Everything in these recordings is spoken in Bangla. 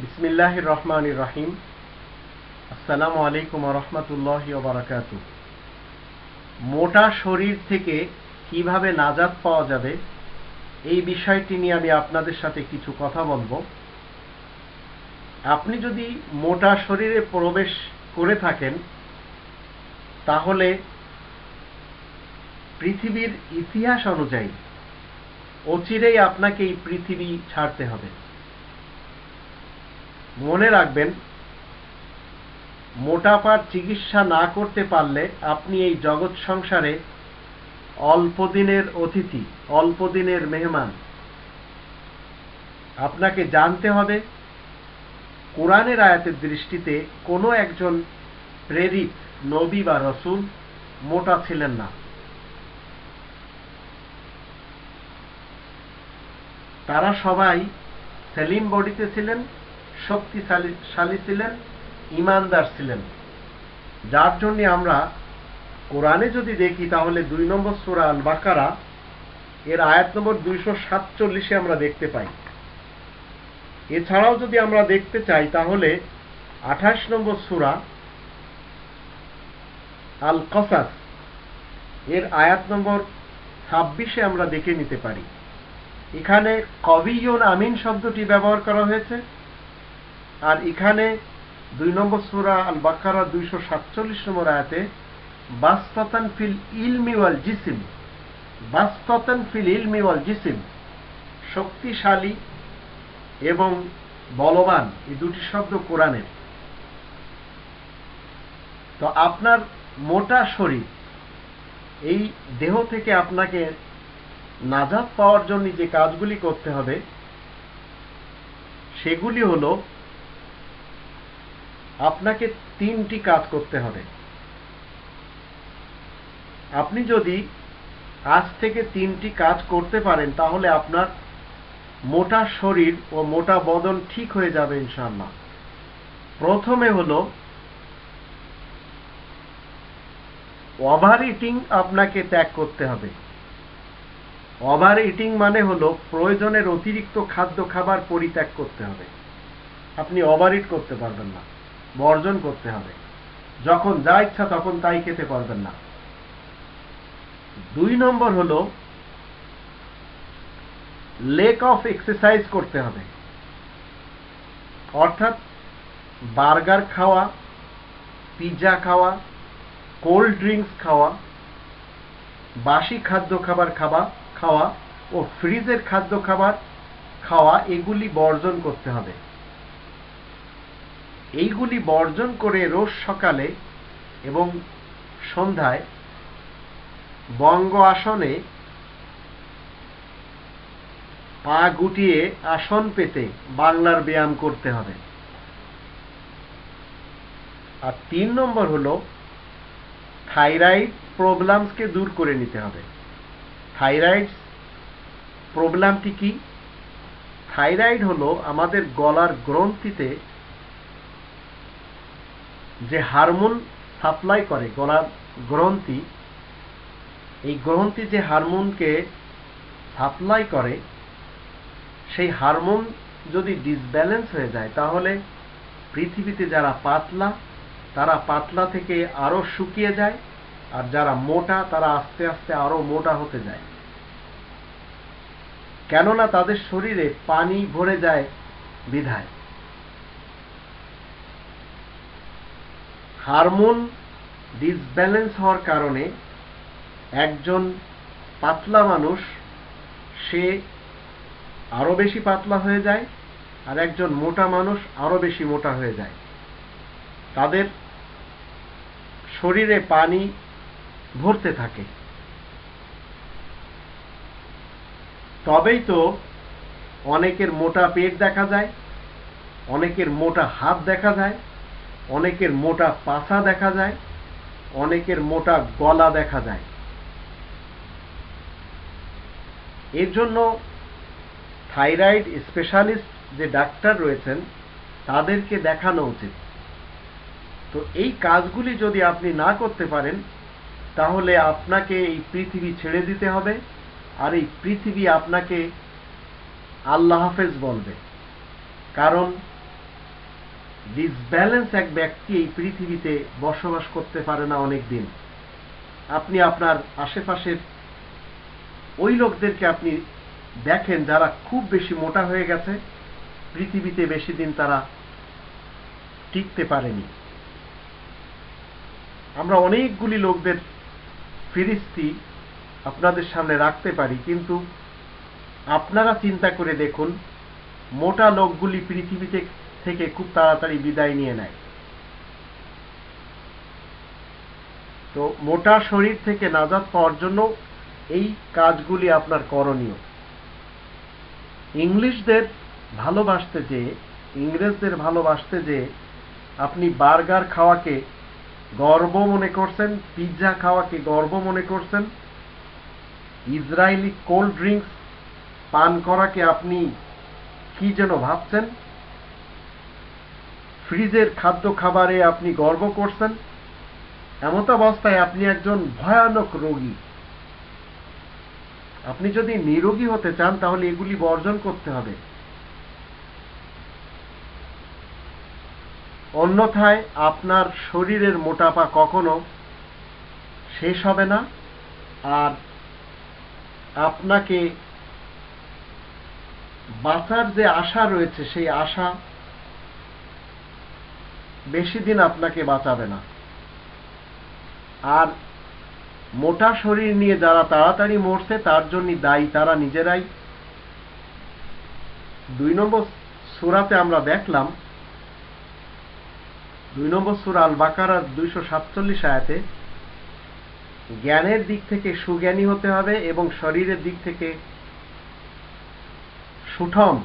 বিসমিল্লাহ রহমান রাহিম। আসসালামু আলাইকুম রহমতুল্লাহ বারাকাত মোটা শরীর থেকে কীভাবে নাজাত পাওয়া যাবে, এই বিষয়টি নিয়ে আমি আপনাদের সাথে কিছু কথা বলব। আপনি যদি মোটা শরীরে প্রবেশ করে থাকেন, তাহলে পৃথিবীর ইতিহাস অনুযায়ী অচিরেই আপনাকে এই পৃথিবী ছাড়তে হবে। মনে রাখবেন, মোটাপার চিকিৎসা না করতে পারলে আপনি এই জগৎ সংসারে অল্প দিনের অতিথি, অল্প দিনের মেহমান। আপনাকে জানতে হবে, কোরআনের আয়াতের দৃষ্টিতে কোনো একজন প্রেরিত নবী বা রসুল মোটা ছিলেন না। তারা সবাই সেলিম বডিতে ছিলেন শক্তিশালী ছিলেন, ইমানদার ছিলেন। যার জন্য আমরা কোরআনে যদি দেখি, তাহলে দুই নম্বর সুরা আল বাকারা এর আয়াত নম্বর দুইশো সাতচল্লিশে আমরা দেখতে পাই। এছাড়াও যদি আমরা দেখতে চাই, তাহলে আঠাশ নম্বর সুরা আল কসাস এর আয়াত নম্বর ছাব্বিশে আমরা দেখে নিতে পারি। এখানে কবিয়ন আমিন শব্দটি ব্যবহার করা হয়েছে। আর এখানে দুই নম্বর সুরা আল বাকারা দুইশো সাতচল্লিশ নম্বর আয়াতে, বাস্ততান ফিল ইলমি ওয়াল জিসিম, বাস্ততান ফিল ইলমি ওয়াল জিসিম, শক্তিশালী এবং বলবান এই দুটি শব্দ কোরআনের তো আপনার মোটা শরীর, এই দেহ থেকে আপনাকে নাজাত পাওয়ার জন্য যে কাজগুলি করতে হবে, সেগুলি হলো আপনাকে তিনটি কাজ করতে হবে। আপনি যদি আজ থেকে তিনটি কাজ করতে পারেন, তাহলে আপনার মোটা শরীর ও মোটা বদন ঠিক হয়ে যাবে ইনশাল্লাহ প্রথমে হলো, ওভার ইটিং আপনাকে ত্যাগ করতে হবে। ওভার ইটিং মানে হলো প্রয়োজনের অতিরিক্ত খাদ্য খাবার পরিত্যাগ করতে হবে। আপনি ওভার ইট করতে পারবেন না। বর্জন করতে হবে। যখন যা ইচ্ছা তখন তাই খেতে পারবেন না। দুই নম্বর হলো লেক অফ এক্সারসাইজ করতে হবে। অর্থাৎ বার্গার খাওয়া পিৎজা খাওয়া, কোল্ড ড্রিঙ্কস খাওয়া, বাসি খাদ্য খাবার খাওয়া খাওয়া ও ফ্রিজের খাদ্য খাবার খাওয়া, এগুলি বর্জন করতে হবে। এইগুলি বর্জন করে রোজ সকালে এবং সন্ধ্যায় বঙ্গ আসনে পা গুটিয়ে আসন পেতে বাংলার ব্যায়াম করতে হবে। আর তিন নম্বর হলো থাইরয়েড প্রবলেমসকে দূর করে নিতে হবে। থাইরয়েড প্রবলেমটি কি? থাইরয়েড হলো আমাদের গলার গ্রন্থিতে যে হারমোন সাপ্লাই করে গলার গ্রন্থি, এই গ্রন্থি যে হারমোনকে সাপ্লাই করে, সেই হারমোন যদি ডিসব্যালেন্স হয়ে যায়, তাহলে পৃথিবীতে যারা পাতলা, তারা পাতলা থেকে আরও শুকিয়ে যায়, আর যারা মোটা, তারা আস্তে আস্তে আরও মোটা হতে যায়। কেননা তাদের শরীরে পানি ভরে যায় বিধায়। হারমোন ডিসব্যালেন্স হওয়ার কারণে একজন পাতলা মানুষ, সে আরও বেশি পাতলা হয়ে যায় আর একজন মোটা মানুষ আরও বেশি মোটা হয়ে যায়। তাদের শরীরে পানি ভরতে থাকে। তবেই তো অনেকের মোটা পেট দেখা যায়, অনেকের মোটা হাত দেখা যায় অনেকের মোটা পাছা দেখা যায়, অনেকের মোটা গলা দেখা যায়। এর জন্য থাইরয়েড স্পেশালিস্ট যে ডাক্তার রয়েছেন, তাদেরকে দেখানো উচিত। তো এই কাজগুলি যদি আপনি না করতে পারেন, তাহলে আপনাকে এই পৃথিবী ছেড়ে দিতে হবে, আর এই পৃথিবী আপনাকে আল্লাহ হাফেজ বলবে। কারণ ডিসব্যালেন্স এক ব্যক্তি এই পৃথিবীতে বসবাস করতে পারে না অনেক দিন আপনি আপনার আশেপাশের ওই লোকদেরকে আপনি দেখেন যারা খুব বেশি মোটা হয়ে গেছে, পৃথিবীতে বেশি দিন তারা টিকতে পারেনি। আমরা অনেকগুলি লোকদের ফিরিস্তি আপনাদের সামনে রাখতে পারি, কিন্তু আপনারা চিন্তা করে দেখুন, মোটা লোকগুলি পৃথিবীতে থেকে খুব তাড়াতাড়ি বিদায় নিয়ে নেয়। তো মোটা শরীর থেকে নাজাত পাওয়ার জন্য এই কাজগুলি আপনার করণীয়। ইংলিশদের ভালোবাসতে যে, ইংরেজদের ভালোবাসতে যে, আপনি বার্গার খাওয়াকে গর্ব মনে করছেন, পিৎজা খাওয়াকে গর্ব মনে করছেন, ইসরায়েলি কোল্ড ড্রিঙ্কস পান করাকে আপনি কি যেন ভাবছেন? ফ্রিজের খাদ্য খাবারে আপনি গর্ব করছেন? এমত অবস্থায় আপনি একজন ভয়ানক রোগী। আপনি যদি নিরোগী হতে চান, তাহলে এগুলি বর্জন করতে হবে। অন্যথায় আপনার শরীরের মোটাপা কখনো শেষ হবে না, আর আপনাকে বাঁচার যে আশা রয়েছে, সেই আশা বেশি দিন আপনাকে বাঁচাবে না। আর মোটা শরীর নিয়ে যারা তাড়াতাড়ি মরছে, তার জন্য দায়ী, তারা নিজেরাই। দুই নম্বর সুরাতে আমরা দেখলাম, দুই নম্বর সুরা আল বাকারার দুইশো সাতচল্লিশ আয়াতে, জ্ঞানের দিক থেকে সুজ্ঞানী হতে হবে এবং শরীরের দিক থেকে সুঠম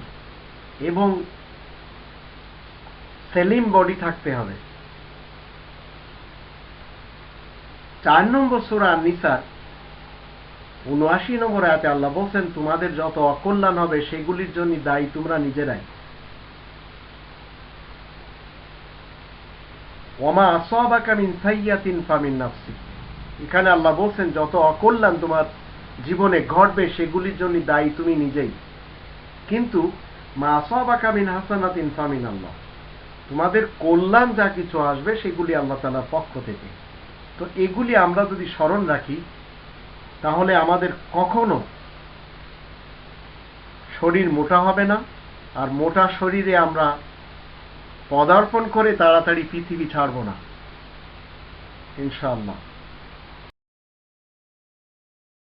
এবং সেলিম বডি থাকতে হবে। চার নম্বর সুরা নিসার, উনআশি নম্বর আয়াতে আল্লাহ বলছেন, তোমাদের যত অকল্যাণ হবে, সেগুলির জন্য দায়ী তোমরা নিজেরাই। ওমা আসবাকা সাইয়াতিন ফামিন নাফসি এখানে আল্লাহ বলছেন, যত অকল্যাণ তোমার জীবনে ঘটবে, সেগুলির জন্য দায়ী তুমি নিজেই। কিন্তু, মা আসবাকা হাসানাতিন ফামিন আল্লাহ। তোমাদের কল্যাণ যা কিছু আসবে, সেগুলি আল্লাহ তালার পক্ষ থেকে। তো এগুলি আমরা যদি স্মরণ রাখি, তাহলে আমাদের কখনো শরীর মোটা হবে না, আর মোটা শরীরে আমরা পদার্পণ করে তাড়াতাড়ি পৃথিবী ছাড়ব না। ইনশাআল্লাহ।